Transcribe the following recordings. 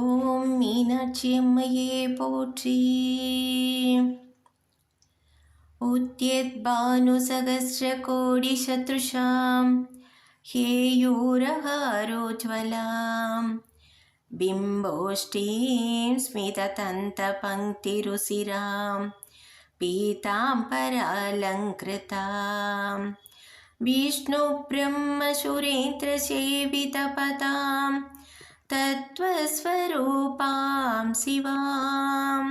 ஓம் மீனாட்சி அம்மையே போற்றி उद्यद्भानुसहस्रकोटिशतृशां हेयूरहारोज्ज्वलां बिम्बोष्टीं स्मिततन्तपङ्क्तिरुसिरां पीताम्बरालङ्कृतां विष्णुब्रह्मसुरेन्द्रसेवितपदां తత్వస్వరూపాం శివాం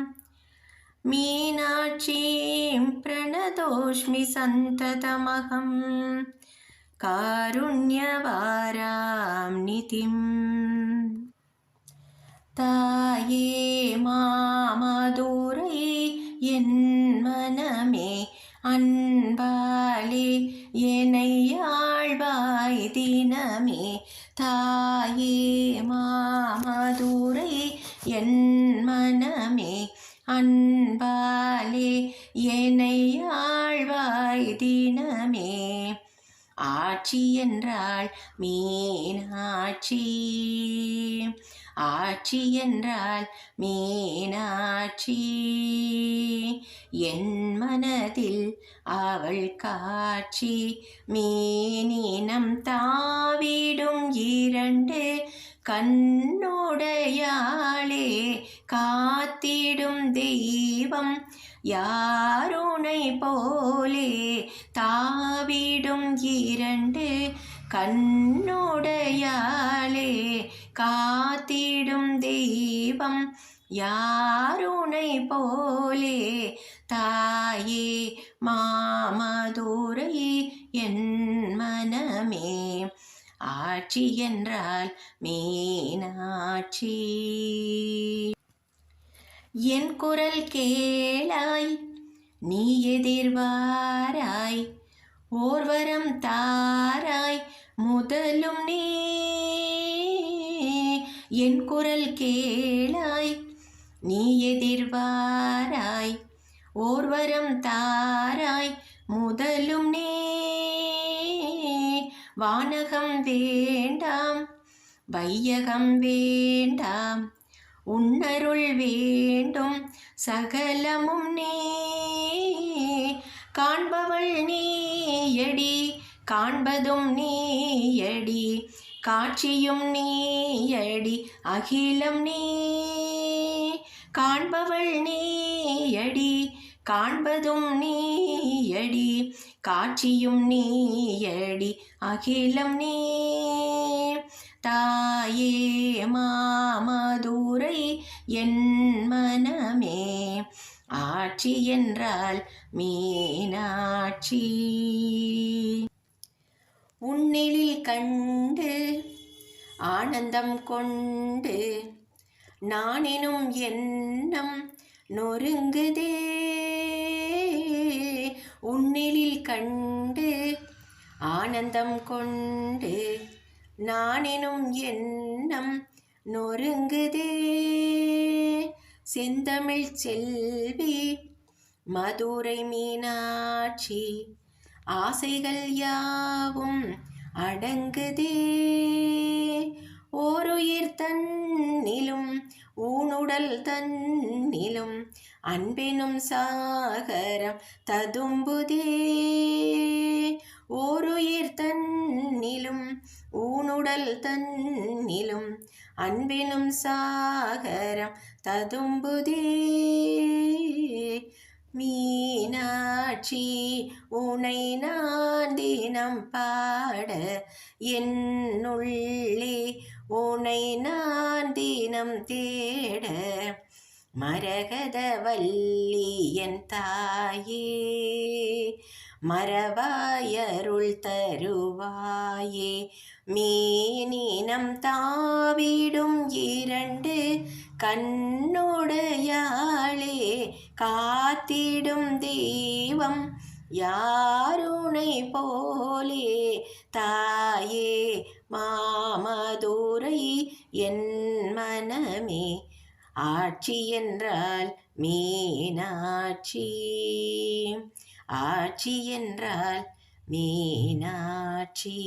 మీనాక్షీం ప్రణదోష్మి సంతతమహం కారుణ్యవారాం నితిం తాయే మా தினமே தாயே மாமதுரை என் மனமே அன்பாலே என்னை ஆழ்வாய் தினமே. ஆட்சி என்றாள் மீனாட்சி. ஆட்சி என்றால் மீனாட்சி. என் மனதில் அவள் காட்சி மீனினம் தாவிடும் இரண்டு கண்ணுடையாளே காத்திடும் தெய்வம் யாருனை போலே தாவிடும் இரண்டு கண்ணோட காத்திடும் தெய்வம் யாருனை போலே? தாயே மாமதுரை என் மனமே. ஆட்சி என்றால் மீனாட்சி. என் குரல் கேளாய் நீ எதிர்வாராய். ஓர்வரம் தாராய் முதலும் நீ. என் குரல் கேளாய் நீ எதிர்வாராய் ஓர்வரம் தாராய் முதலும் நே. வானகம் வேண்டாம் வையகம் வேண்டாம் உன்னருள் வேண்டும் சகலமும் நீ. காண்பவள் நீயடி காண்பதும் நீயடி காட்சியும் நீயடி அகிலம் நீ. காண்பவள் நீயடி காண்பதும் நீயடி காட்சியும் நீயடி அகிலம் நீ. தாயே மாமதுரை என் மனமே. ஆட்சி என்றால் மீனாட்சி. உன்னிலில் கண்டு ஆனந்தம் கொண்டு நானினும் எண்ணம் நொறுங்குதே. உன்னிலில் கண்டு ஆனந்தம் கொண்டு நானெனும் எண்ணம் நொறுங்குதே. செந்தமிழ் செல்வி மதுரை மீனாட்சி ஆசைகள் யாவும் அடங்குதே. ஓருயிர் தன்னிலும் ஊனுடல் தன்னிலும் அன்பெனும் சாகரம் ததும்புதே. ஓருயிர் தன்னிலும் ஊனுடல் தன்னிலும் அன்பெனும் சாகரம் ததும்புதே. மீனாட்சி உனை நான் தினம் பாட என்னுள்ளே உனை நான் தினம் தேட மரகதவல்லி என் தாயே மரவாயருள் தருவாயே. மீனினம் தாவிடும் இரண்டு கண்ணுடையா காத்திடும் தெய்வம் யாருனை போலே? தாயே மாமதுரை என் மனமே. ஆட்சி என்றால் மீனாட்சி. ஆட்சி என்றால் மீனாட்சி.